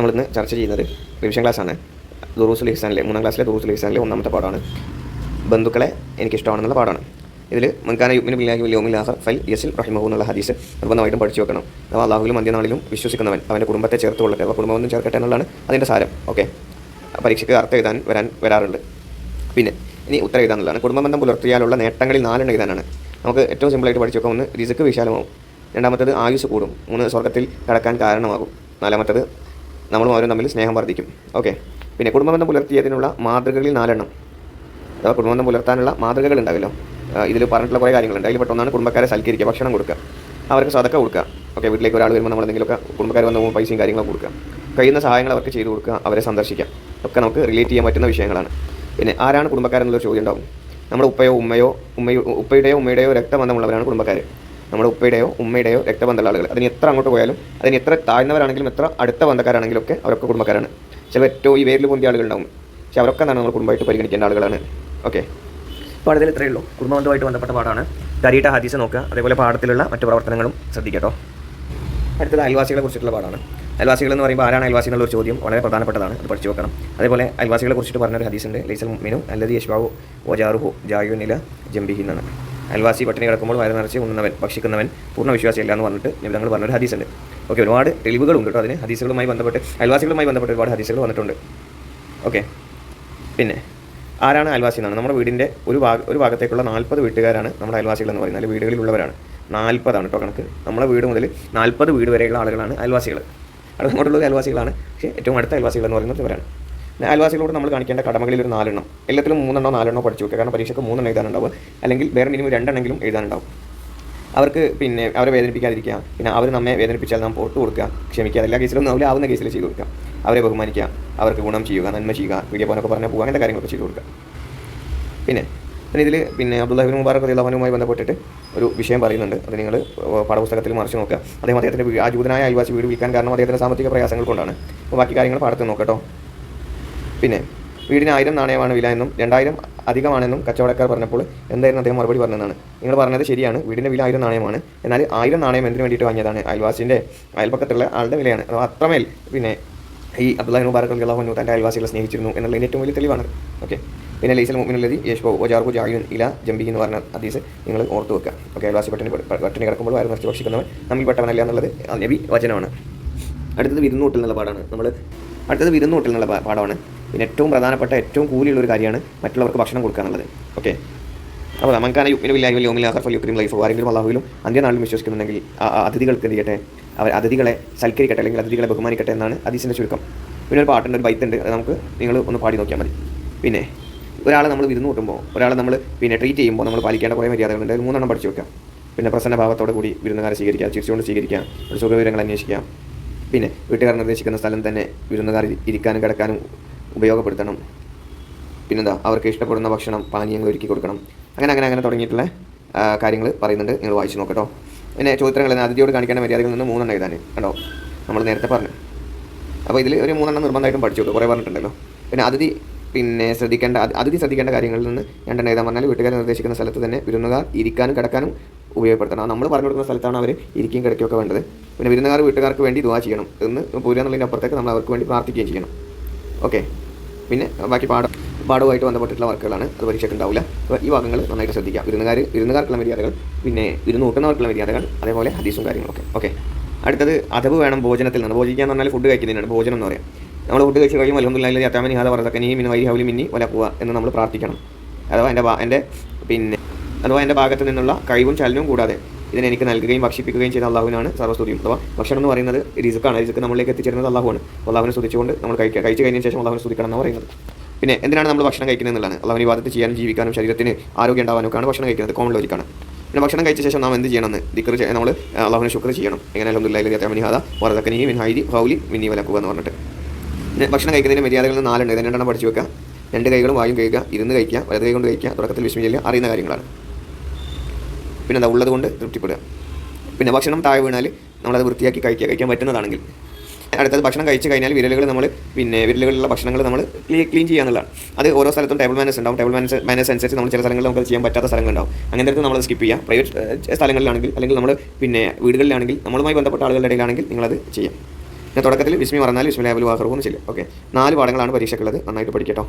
നമ്മളിന്ന് ചർച്ച ചെയ്യുന്നത് റിവിഷൻ ക്ലാസ്സാണ് ദുറൂസുൽ ഇഹ്സാനിലെ മൂന്നാം ക്ലാസ്സിലെ ദുറൂസുൽ ഇഹ്സാനിലെ ഒന്നാമത്തെ പാഠമാണ്. ബന്ധുക്കളെ എനിക്കിഷ്ടമാണെന്നുള്ള പാഠമാണ്. ഇതിൽ മുൻകാന യുഗ്മിന് ബില്ലാഹി വലിയ ഓമിൽ ആഹർ ഫൽ യസിൽ റഹിമഹു എന്നുള്ള ഹദീസ് നിർബന്ധമായിട്ടും പഠിച്ചു വെക്കണം അഥവാ അള്ളാഹുലും അന്ത്യനാളിലും വിശ്വസിക്കുന്നവൻ അവന്റെ കുടുംബത്തെ ചേർത്ത് കൊള്ളട്ടെ അപ്പോൾ കുടുംബമൊന്നും ചേർക്കട്ടെ എന്നുള്ളതാണ് അതിന്റെ സാരം. ഓക്കെ? പരീക്ഷയ്ക്ക് അർത്ഥം എഴുതാൻ വരാൻ വരാറുണ്ട്. പിന്നെ ഇനി ഉത്തരം എഴുതാനുള്ളതാണ് കുടുംബബന്ധം പുലർത്തിയാലുള്ള നേട്ടങ്ങളിൽ നാലെണ്ണം എഴുതാനാണ്. നമുക്ക് ഏറ്റവും സിമ്പിളായിട്ട് പഠിച്ചു വെക്കാം ഒന്ന് റിസക്ക് വിശാലമാവും. രണ്ടാമത്തത് ആയുസ് കൂടും. മൂന്ന് സ്വർഗത്തിൽ കടക്കാൻ കാരണമാകും. നാലാമത്തത് നമ്മളും അവരും തമ്മിൽ സ്നേഹം വർദ്ധിക്കും. ഓക്കെ പിന്നെ കുടുംബബന്ധം പുലർത്തിയതിനുള്ള മാതൃകകളിൽ നാലെണ്ണം. അഥവാ കുടുംബബന്ധം പുലർത്താനുള്ള മാതൃകകൾ ഉണ്ടാവില്ലോ. ഇതിൽ പറഞ്ഞിട്ടുള്ള കുറേ കാര്യങ്ങളുണ്ട്. അതിൽ പെട്ടെന്നാണ് കുടുംബക്കാരെ സൽക്കരിക്കുക ഭക്ഷണം കൊടുക്കുക. അവർക്ക് സതക്ക കൊടുക്കുക. ഓക്കെ വീട്ടിലേക്ക് ഒരാൾ വരുമ്പോൾ നമ്മൾ എന്തെങ്കിലുമൊക്കെ കുടുംബക്കാർ വന്ന് പോകുമ്പോൾ പൈസയും കാര്യങ്ങളൊക്കെ കൊടുക്കുക. കഴിയുന്ന സഹായങ്ങൾ അവർക്ക് ചെയ്തു കൊടുക്കുക അവരെ സന്ദർശിക്കാം ഒക്കെ നമുക്ക് റിലേറ്റ് ചെയ്യാൻ പറ്റുന്ന വിഷയങ്ങളാണ്. പിന്നെ ആരാണ് കുടുംബക്കാരെന്നുള്ളൊരു ചോദ്യം ഉണ്ടാവും. നമ്മുടെ ഉപ്പയോ ഉമ്മയോ ഉമ്മയോ ഉപ്പയുടെയോ ഉമ്മയുടെയോ രക്തബന്ധമുള്ളവരാണ് കുടുംബക്കാർ നമ്മുടെ ഉപ്പയുടെയോ ഉമ്മയുടെയോ രക്തബന്ധമുള്ള ആളുകൾ. അതിന് എത്ര അങ്ങോട്ട് പോയാലും അതിന് എത്ര താഴ്ന്നവരാണെങ്കിലും എത്ര അടുത്ത ബന്ധക്കാരാണെങ്കിലും ഒക്കെ അവരൊക്കെ കുടുംബക്കാരാണ്. ചില ഏറ്റവും ഈ വേരിൽ പൊന്തിയ ആളുകളുണ്ടാവും. പക്ഷെ അവരൊക്കെ എന്താണ് നമ്മൾ കുടുംബമായിട്ട് പരിഗണിക്കേണ്ട ആളുകളാണ്. ഓക്കെ. അപ്പോൾ അതിൽ ഇത്രയേ ഉള്ളൂ. കുടുംബബന്ധമായിട്ട് ബന്ധപ്പെട്ട പാടാണ് ദരീട്ട ഹദീസ് നോക്കുക. അതേപോലെ പാഠത്തിലുള്ള മറ്റു പ്രവർത്തനങ്ങളും ശ്രദ്ധിക്കട്ടോ അടുത്തത് അയൽവാസികളെ കുറിച്ചിട്ടുള്ള പാടാണ് അയൽവാസികൾ എന്ന് പറയുമ്പോൾ ആരാണ് അയൽവാസി എന്നുള്ള ഒരു ചോദ്യം? വളരെ പ്രധാനപ്പെട്ടതാണ്. അത് പഠിച്ചു വെക്കണം. അതേപോലെ അയൽവാസികളെ കുറിച്ചിട്ട് പറഞ്ഞൊരു ഹദീസുണ്ട്. ലൈസൽ മീനു അല്ലതി യശ്വാവു ഓജാറുഹു ജായു നില ജംബിഹി എന്നാണ്. അയൽവാസി പട്ടിണി കിടക്കുമ്പോൾ വയറ് നിറച്ച് ഉണ്ണുന്നവൻ ഭക്ഷിക്കുന്നവൻ പൂർണ വിശ്വാസിയല്ല എന്ന് പറഞ്ഞിട്ട് നിമിതങ്ങൾ പറഞ്ഞൊരു ഹദീസുണ്ട്. ഓക്കെ ഒരുപാട് തെളിവുകളുണ്ട് കേട്ടോ അതിന്. ഹദീസുകളുമായി ബന്ധപ്പെട്ട് അയൽവാസികളുമായി ബന്ധപ്പെട്ട് ഒരുപാട് ഹദീസുകൾ വന്നിട്ടുണ്ട്. ഓക്കെ പിന്നെ ആരാണ് അയൽവാസി എന്നാണ്. നമ്മുടെ വീടിന്റെ ഒരു ഭാഗ ഒരു ഭാഗത്തേക്കുള്ള നാൽപ്പത് വീട്ടുകാരാണ് നമ്മുടെ അയൽവാസികൾ എന്ന് പറയുന്നത്. വീടുകളിലുള്ളവരാണ്. നാൽപ്പതാണ് കേട്ടോ കണക്ക്. നമ്മുടെ വീട് മുതൽ നാൽപ്പത് വീട് വരെയുള്ള ആളുകളാണ് അയൽവാസികൾ. അത് അങ്ങോട്ടുള്ളത് അയൽവാസികളാണ്. പക്ഷേ ഏറ്റവും അടുത്ത അയൽവാസികൾ എന്ന് പറയുന്നത് ഇവരാണ്. അയൽവാസികളോട് നമ്മൾ കാണിക്കേണ്ട കടമകളിൽ ഒരു നാലെണ്ണം. എല്ലാത്തിലും മൂന്നെണ്ണോ നാലെണ്ണോ പഠിച്ചു വെക്കുക. കാരണം പരീക്ഷയ്ക്ക് മൂന്നെണ്ണം എഴുതാനുണ്ടാവും. അല്ലെങ്കിൽ വേറെ മിനിമം രണ്ടെണ്ണെങ്കിലും എഴുതാനുണ്ടാവും. അവർക്ക് പിന്നെ അവരെ വേദനിപ്പിക്കാതിരിക്കുക. പിന്നെ അവർ നമ്മെ വേദനിപ്പിച്ചാൽ നാം പുറത്തു കൊടുക്കുക. ക്ഷമിക്കുക. എല്ലാ കേസിലും നമ്മൾ ആവുന്ന കേസിൽ ചെയ്തു കൊടുക്കുക. അവരെ ബഹുമാനിക്കുക. അവർക്ക് ഗുണം ചെയ്യുക നന്മ ചെയ്യുക വീഡിയോ പോലൊക്കെ പറഞ്ഞാൽ പോകുക അങ്ങനത്തെ കാര്യങ്ങളൊക്കെ ചെയ്തു കൊടുക്കുക. പിന്നെ പിന്നെ ഇതിൽ പിന്നെ അബ്ദുല്ലാഹിബിൻ മുബാറക് റഹ്മാനുമായി ബന്ധപ്പെട്ടിട്ട് ഒരു വിഷയം പറയുന്നുണ്ട്. അത് നിങ്ങൾ പാഠപുസ്തകത്തിൽ മറിച്ച് നോക്കുക. അദ്ദേഹം അദ്ദേഹത്തിന്റെ ആ ജൂതനായ അയൽവാസി വീട് വിൽക്കാൻ കാരണം അദ്ദേഹത്തിന്റെ സാമ്പത്തിക പ്രയാസങ്ങൾ കൊണ്ടാണ്. അപ്പോൾ ബാക്കി കാര്യങ്ങൾ പാടത്ത് നോക്കട്ടോ പിന്നെ വീടിന് ആയിരം നാണയമാണ് വില എന്നും രണ്ടായിരം അധികമാണെന്നും കച്ചവടക്കാർ പറഞ്ഞപ്പോൾ എന്തായിരുന്നു അദ്ദേഹം മറുപടി പറഞ്ഞതാണ് നിങ്ങൾ പറഞ്ഞത് ശരിയാണ് വീടിന്റെ വില ആയിരം നാണയമാണ് എന്നാൽ ആയിരം നാണയം എന്തിനു വേണ്ടിയിട്ട് വാങ്ങിയതാണ്? അയൽവാസിന്റെ അയൽപ്പക്കത്തുള്ള ആളുടെ വിലയാണ്. അപ്പോൾ അത്രമേൽ പിന്നെ ഈ അബ്ദുല്ലാഹി മുബാറക് അള്ളാഹു തന്റെ അയൽവാസികളെ സ്നേഹിച്ചിരുന്നു എന്നുള്ളതിന്റെ ഏറ്റവും വലിയ തെളിവാണ്. ഓക്കെ? പിന്നെ ലൈസൽ മുമിനുള്ളതി യേശോ ഒജാർബു ജായുൻ ഇല ജംബി എന്ന് പറഞ്ഞ ഹദീസ് നിങ്ങൾ ഓർത്ത് വെക്കുക. ഓക്കെ? അയൽവാസി പട്ടിണി പട്ടിണി കിടക്കുമ്പോൾ വയറ് നിറച്ച് ഭക്ഷിക്കുന്നവൻ നമ്മിൽ പെട്ടവനല്ല എന്നുള്ളത് നബി വചനമാണ്. അടുത്തത് വിരുന്നൂട്ടിൽ എന്നുള്ള പാടാണ് നമ്മൾ അടുത്തത് വിരുന്നൂട്ടിൽ എന്നുള്ള പാഠമാണ്. പിന്നെ ഏറ്റവും പ്രധാനപ്പെട്ട ഏറ്റവും കൂലിയുള്ള ഒരു കാര്യമാണ് മറ്റുള്ളവർക്ക് ഭക്ഷണം കൊടുക്കുക എന്നുള്ളത് ഓക്കെ അപ്പോൾ നമുക്കാണ് വലിയ ഒമില്ല അഹർഫൽ യുക്രീം ലൈഫ് ആരെങ്കിലും അള്ളാഹുവിലും അന്ത്യനാളിലും വിശ്വസിക്കുന്നുണ്ടെങ്കിൽ അതിഥികൾക്ക് എന്ത് ചെയ്യട്ടെ? അവർ അതിഥികളെ സൽക്കരിക്കട്ടെ അല്ലെങ്കിൽ അതിഥികളെ ബഹുമാനിക്കട്ടെ എന്നാണ് അതീസിന്റെ ചുരുക്കം. പിന്നെ ഒരു പാട്ടുണ്ട് ഒരു ബൈത്തുണ്ട് അത് നമുക്ക് നിങ്ങൾ ഒന്ന് പാടി നോക്കിയാൽ മതി. പിന്നെ ഒരാളെ നമ്മൾ വിരുന്ന് കൂട്ടുമ്പോൾ ഒരാളെ നമ്മൾ പിന്നെ ട്രീറ്റ് ചെയ്യുമ്പോൾ നമ്മൾ പാലിക്കേണ്ട കുറേ മര്യാദകളുണ്ട്. അതിൽ മൂന്നെണ്ണം പഠിച്ചു വെക്കാം. പിന്നെ പ്രസന്ന ഭാവത്തോടെ കൂടി വിരുന്നുകാരെ സ്വീകരിക്കുക ചിരിച്ചുകൊണ്ട് സ്വീകരിക്കുക ഒരു സുഖവിവരങ്ങൾ അന്വേഷിക്കാം പിന്നെ വീട്ടുകാർ നിർദ്ദേശിക്കുന്ന സ്ഥലം തന്നെ വിരുന്നുകാർ ഇരിക്കാനും കിടക്കാനും ഉപയോഗപ്പെടുത്തണം. പിന്നെന്താ അവർക്ക് ഇഷ്ടപ്പെടുന്ന ഭക്ഷണം പാനീയങ്ങൾ ഒരുക്കി കൊടുക്കണം. അങ്ങനെ അങ്ങനെ അങ്ങനെ തുടങ്ങിയിട്ടുള്ള കാര്യങ്ങൾ പറയുന്നുണ്ട്. നിങ്ങൾ വായിച്ചു നോക്കട്ടോ പിന്നെ ചോദ്യങ്ങൾ അതിഥിയോട് കാണിക്കേണ്ട മര്യാദകളിൽ നിന്ന് മൂന്നെണ്ണം എഴുതാൻ കണ്ടോ? നമ്മൾ നേരത്തെ പറഞ്ഞു. അപ്പോൾ ഇതിൽ ഒരു മൂന്നെണ്ണം നിർബന്ധമായിട്ടും പഠിച്ചു കുറേ പറഞ്ഞിട്ടുണ്ടല്ലോ. പിന്നെ അതിഥി പിന്നെ ശ്രദ്ധിക്കേണ്ട അത് അതിഥി ശ്രദ്ധിക്കേണ്ട കാര്യങ്ങളിൽ നിന്ന് രണ്ടെണ്ണം എഴുതാൻ പറഞ്ഞാൽ വീട്ടുകാർ നിർദ്ദേശിക്കുന്ന സ്ഥലത്ത് തന്നെ വിരുന്നുകാർ ഇരിക്കാനും കിടക്കാനും ഉപയോഗപ്പെടുത്തണം. നമ്മൾ പറഞ്ഞു കൊടുക്കുന്ന സ്ഥലത്താണ് അവർ ഇരിക്കുകയും കിടക്കുകയൊക്കെ വേണ്ടത്. പിന്നെ വിരുന്നുകാർ വീട്ടുകാർക്ക് വേണ്ടി ദുവാ ചെയ്യണം. എന്ന് പോരുക അപ്പുറത്തേക്ക് നമ്മൾ അവർക്ക് വേണ്ടി പ്രാർത്ഥിക്കുകയും ചെയ്യണം. ഓക്കെ പിന്നെ ബാക്കി പാഠം പാഠവുമായിട്ട് ബന്ധപ്പെട്ടിട്ടുള്ള വർക്കുകളാണ്. അത് പരീക്ഷയ്ക്ക് ഉണ്ടാവില്ല അപ്പോൾ ഈ ഭാഗങ്ങൾ നന്നായിട്ട് ശ്രദ്ധിക്കുക വിരുന്നുകാർ വിരുന്നുകാർക്കുള്ള മര്യാദകൾ പിന്നെ വിരുന്ന് നോക്കുന്നവർക്കുള്ള മര്യാദകൾ അതേപോലെ ഹദീസും കാര്യങ്ങളൊക്കെ. ഓക്കെ അടുത്തത് അതവ് വേണം ഭോജനത്തിൽ നിന്ന്. ഭോജിക്കുക എന്ന് പറഞ്ഞാൽ ഫുഡ് കഴിക്കുന്നതിനാണ്. ഭോജനം എന്ന് പറയാം. നമ്മൾ ഫുഡ് കഴിച്ച് കഴിയുമ്പോൾ അലഹമുല്ലാ അത്താമനി ഹാദ നീ മിനി വൈ ഹൗലി മിന്നി വല പോവുക എന്ന് നമ്മൾ പ്രാർത്ഥിക്കണം. അഥവാ എന്റെ എന്റെ പിന്നെ അഥവാ എന്റെ ഭാഗത്ത് നിന്നുള്ള കഴിവും ചലനവും കൂടാതെ ഇതിനെ എനിക്ക് നൽകുകയും ഭക്ഷിപ്പിക്കുകയും ചെയ്ത അള്ളാഹുവിനാണ് സർവസ്തുതിയും. അഥവാ ഭക്ഷണം എന്ന് പറയുന്നത് റിസുക്കാണ് റിസുക്ക് നമ്മളിലേക്ക് എത്തിച്ചേരുന്നത് അള്ളാഹുവാണ്. അള്ളാഹുവിനെ സ്തുതിച്ചുകൊണ്ട് നമ്മൾ കഴിക്കുക കഴിച്ച് കഴിഞ്ഞതിന് ശേഷം അള്ളാഹുവിനെ സ്തുതിക്കണം എന്ന് പറയുന്നത്. പിന്നെ എന്തിനാണ് നമ്മൾ ഭക്ഷണം കഴിക്കുന്നത് എന്നുള്ളതാണ്. അള്ളാഹുവിനെ വാദത്ത് ചെയ്യാനും ജീവിക്കാനും ശരീരത്തിന് ആരോഗ്യം ഉണ്ടാവാനൊക്കെയാണ് ഭക്ഷണം കഴിക്കുന്നത്. കോമൺ ലോജിക്കാണ് പിന്നെ ഭക്ഷണം കഴിച്ച ശേഷം നാം എന്ത് ചെയ്യണമെന്ന്? ദിക്കർ നമ്മൾ അള്ളാഹുവിനെ ശുക്ർ ചെയ്യണം. എങ്ങനെ? അലഹമുല്ലാ ഹാദ വറദക്കനി മിൻ ഹൈദി ഹൗലി മിന്നി വലക്കുക എന്ന് പറഞ്ഞിട്ട്. പിന്നെ ഭക്ഷണം കഴിക്കുന്നതിന് മര്യാദകൾ നാലുണ്ട്. ഇതിനെ രണ്ടെണ്ണം പഠിച്ചു വെക്കുക രണ്ട് കൈകളും വായും കഴിക്കുക ഇരുന്ന് കഴിക്കുക വലത് കൈ കൊണ്ട് കഴിക്കുക തുടക്കത്തിൽ വിസ്മി അറിയുന്ന കാര്യങ്ങളാണ്. പിന്നെ എന്താ ഉള്ളത് കൊണ്ട് തൃപ്തിപ്പെടുക. പിന്നെ ഭക്ഷണം താഴെ വീണാൽ നമ്മളത് വൃത്തിയാക്കി കഴിക്കുക കഴിക്കാൻ പറ്റുന്നതാണെങ്കിൽ. അടുത്തത് ഭക്ഷണം കഴിച്ച് കഴിഞ്ഞാൽ വിരലുകൾ നമ്മൾ പിന്നെ വിരലുകളിലുള്ള ഭക്ഷണങ്ങൾ നമ്മൾ ക്ലീൻ ചെയ്യുക എന്നുള്ളതാണ്. അത് ഓരോ സ്ഥലത്തും ടേബിൾ മാനേഴ്സ് ഉണ്ടാവും. ടേബിൾ മാനേഴ്സ് മാനേഴ്സ് അനുസരിച്ച് നമ്മൾ ചില സ്ഥലങ്ങളിൽ നമുക്ക് ചെയ്യാൻ പറ്റാത്ത സ്ഥലങ്ങളുണ്ടാവും അങ്ങനത്തെ നമ്മൾ സ്കിപ്പ് ചെയ്യുക. പ്രൈവറ്റ് സ്ഥലങ്ങളിലാണെങ്കിൽ അല്ലെങ്കിൽ നമ്മൾ പിന്നെ വീടുകളിലാണെങ്കിൽ നമ്മളുമായി ബന്ധപ്പെട്ട ആളുകളുടെ ഇടയിലാണെങ്കിൽ നിങ്ങളത് ചെയ്യാം. പിന്നെ തുടക്കത്തിൽ വിസ്മി പറഞ്ഞാൽ വിസ്മി ലാബിൽ വാഹറും എന്ന് ചെയ്യും ഓക്കെ നാല് പാഠങ്ങളാണ് പരീക്ഷയ്ക്കുള്ളത്. നന്നായിട്ട് പഠിക്കട്ടോ.